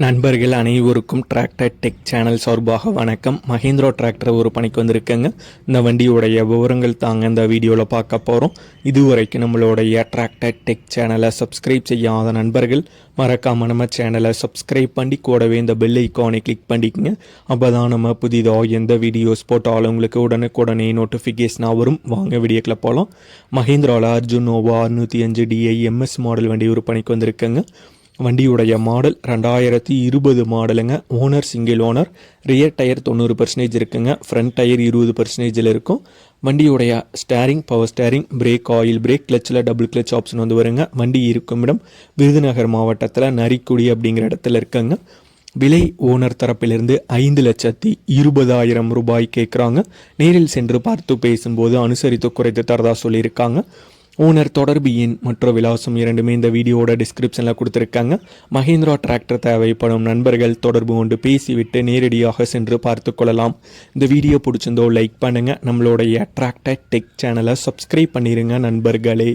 நண்பர்கள் அனைவருக்கும் tractor tech channel சார்பாக வணக்கம். மஹேந்திரா டிராக்டர் ஒரு பணிக்கு வந்திருக்கேங்க. இந்த வண்டியுடைய விவரங்கள் தாங்க இந்த வீடியோவில் பார்க்க போகிறோம் இதுவரைக்கும் நம்மளுடைய டிராக்டர் டெக் சேனலை சப்ஸ்கிரைப் செய்யாத நண்பர்கள் மறக்காமல் நம்ம சேனலை சப்ஸ்கிரைப் பண்ணி கூடவே இந்த பெல் ஐக்கானை கிளிக் பண்ணிக்கங்க. அப்போ தான் நம்ம புதிதாக எந்த வீடியோஸ் போட்டாலும் உங்களுக்கு உடனுக்குடனே நோட்டிஃபிகேஷனாக வரும். வாங்க வீடியோக்கில் போகலாம் மஹேந்திராவில் அர்ஜுன் நோவா அறுநூற்றி அஞ்சு டிஐ எம்எஸ் மாடல் வண்டி ஒரு பணிக்கு வந்திருக்கேங்க. வண்டியுடைய மாடல் ரெண்டாயிரத்தி இருபது மாடலுங்க. Owner single owner rear tyre தொண்ணூறு பர்சன்டேஜ் இருக்குங்க. ஃப்ரண்ட் டயர் இருபது பர்சன்டேஜில் இருக்கும். வண்டியுடைய steering power steering brake oil brake கிளச்சில் double clutch option வந்து வருங்க. வண்டி இருக்கும் இடம் விருதுநகர் மாவட்டத்தில் நரிக்குடி அப்படிங்கிற இடத்துல இருக்குங்க. விலை ஓனர் தரப்பிலிருந்து ஐந்து லட்சத்தி இருபதாயிரம் ரூபாய் கேட்குறாங்க நேரில் சென்று பார்த்து பேசும்போது அனுசரித்து குறைத்து தரதா சொல்லியிருக்காங்க. ஓனர் தொடர்பு எண் மற்றும் விலாசம் இரண்டுமே இந்த வீடியோவோட டிஸ்கிரிப்ஷனில் கொடுத்துருக்காங்க. மஹேந்திரா டிராக்டர் தேவைப்படும் நண்பர்கள் தொடர்பு கொண்டு பேசிவிட்டு நேரடியாக சென்று பார்த்து கொள்ளலாம். இந்த வீடியோ பிடிச்சிருந்தோ லைக் பண்ணுங்கள் நம்மளுடைய டிராக்டர் டெக் சேனலை சப்ஸ்கிரைப் பண்ணிடுங்க நண்பர்களே.